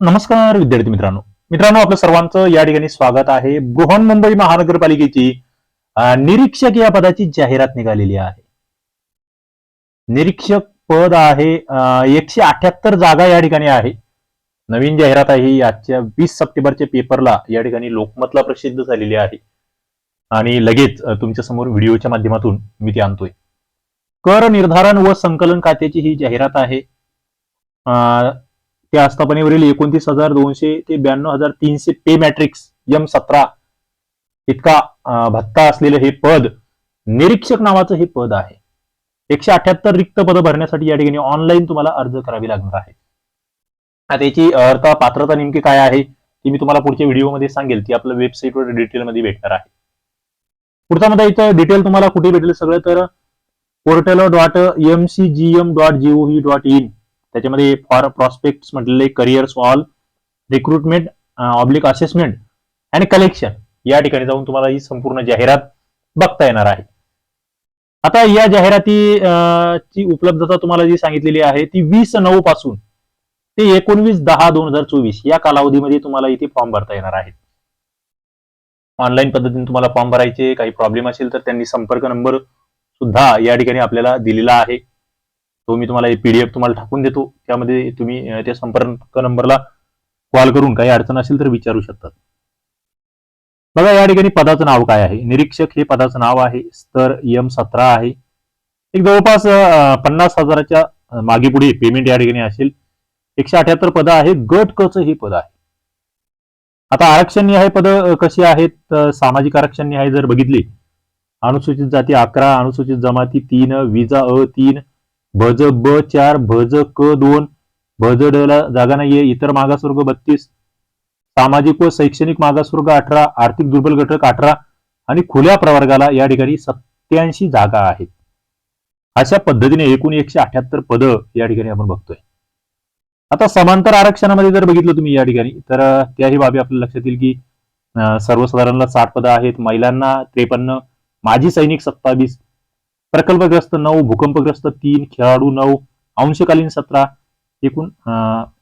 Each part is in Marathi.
नमस्कार विद्यार्थी मित्रांनो. मित्रांनो आपलं सर्वांचं या ठिकाणी स्वागत आहे. बृहन्मुंबई महानगरपालिकेची निरीक्षक या पदाची जाहिरात निघालेली आहे. निरीक्षक पद आहे एकशे अठ्याहत्तर जागा या ठिकाणी आहे. नवीन जाहिरात आहे ही आजच्या वीस सप्टेंबरच्या पेपरला या ठिकाणी लोकमतला प्रसिद्ध झालेली आहे. आणि लगेच तुमच्यासमोर व्हिडिओच्या माध्यमातून मी ते आणतोय. कर निर्धारण व संकलन खात्याची ही जाहिरात आहे. ते त्या आस्थापनेवरील एकोणतीस हजार दोनशे ते ब्याण्णव हजार तीनशे पे मॅट्रिक्स एम सतरा इतका भत्ता असलेलं हे पद निरीक्षक नावाचं हे पद आहे. एकशे अठ्याहत्तर रिक्त पद भरण्यासाठी या ठिकाणी ऑनलाईन तुम्हाला अर्ज करावी लागणार आहे. आता याची अर्थ पात्रता नेमकी काय आहे ती मी तुम्हाला पुढच्या व्हिडिओमध्ये सांगेल. ती आपल्या वेबसाईटवर डिटेलमध्ये भेटणार आहे. पुढचा मुद्दा इथं डिटेल तुम्हाला कुठे भेटेल सगळं तर portal dot M C G M dot G O V dot in त्याच्यामध्ये फॉर प्रॉस्पेक्ट म्हटलेले careers all recruitment oblique assessment आणि कलेक्शन या ठिकाणी जाऊन तुम्हाला ही संपूर्ण जाहिरात बघता येणार आहे. आता या जाहिराती ची उपलब्धता तुम्हाला जी सांगितलेली आहे ती वीस नऊ पासून ते एकोणवीस दहा दोन हजार चोवीस या कालावधीमध्ये तुम्हाला इथे फॉर्म भरता येणार आहे ऑनलाईन पद्धतीने तुम्हाला फॉर्म भरायचे काही प्रॉब्लेम असेल तर त्यांनी संपर्क नंबर सुद्धा या ठिकाणी आपल्याला दिलेला आहे. तो मी तुम्हाला पीडीएफ तुम्हाला टाकून देतो. त्यामध्ये तुम्ही त्या संपर्क नंबरला कॉल करून काही अडचण असेल तर विचारू शकतात. बघा या ठिकाणी पदाचं नाव काय आहे? निरीक्षक हे पदाचं नाव आहे. स्तर एम सतरा आहे. एक जवळपास पन्नास हजाराच्या मागे पुढे पेमेंट या ठिकाणी असेल. एकशे अठ्याहत्तर पद आहे गट कच हे पद आहे. आता आरक्षण आहे पद कशी आहेत? सामाजिक आरक्षण आहे जर बघितले. अनुसूचित जाती अकरा अनुसूचित जमाती तीन विजा अ तीन भज ब चार भज क दोन भज ड ला जागा नाहीये. इतर मागासवर्ग बत्तीस सामाजिक व शैक्षणिक मागासवर्ग अठरा आर्थिक दुर्बल घटक अठरा आणि खुल्या प्रवर्गाला या ठिकाणी सत्याऐंशी जागा आहेत. अशा पद्धतीने एकूण एकशे अठ्याहत्तर पद या ठिकाणी आपण बघतोय. आता समांतर आरक्षणामध्ये जर बघितलं तुम्ही या ठिकाणी तर त्याही बाबी आपल्या लक्षात येईल की सर्वसाधारणला साठ पदं आहेत. महिलांना त्रेपन्न माजी सैनिक सत्तावीस प्रकल्पग्रस्त नऊ भूकंपग्रस्त तीन खेळाडू नऊ अंशकालीन सतरा एकूण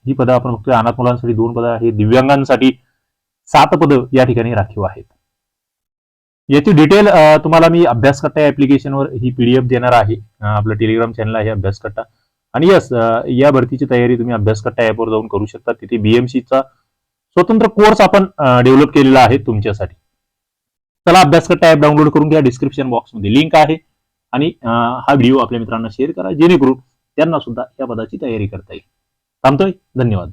ही पदं आपण बघतोय. अनाथ मुलांसाठी दोन पदं आहेत. दिव्यांगांसाठी सात पदं या ठिकाणी राखीव आहेत. याची डिटेल तुम्हाला मी अभ्यास कट्टा ऍप्लिकेशनवर ही पीडीएफ देणार आहे. आपलं टेलिग्राम चॅनल आहे अभ्यास कट्टा आणि यस या भरतीची तयारी तुम्ही अभ्यास कट्टा ऍपवर जाऊन करू शकता. तिथे बीएमसीचा स्वतंत्र कोर्स आपण डेव्हलप केलेला आहे तुमच्यासाठी. चला अभ्यास कट्टा ऍप डाउनलोड करून घ्या. डिस्क्रिप्शन बॉक्समध्ये लिंक आहे. आणि हा व्हिडिओ आपल्या मित्रांना शेअर करा जेणेकरून त्यांना सुद्धा या पदाची तयारी करता येईल. थांबतोय? धन्यवाद.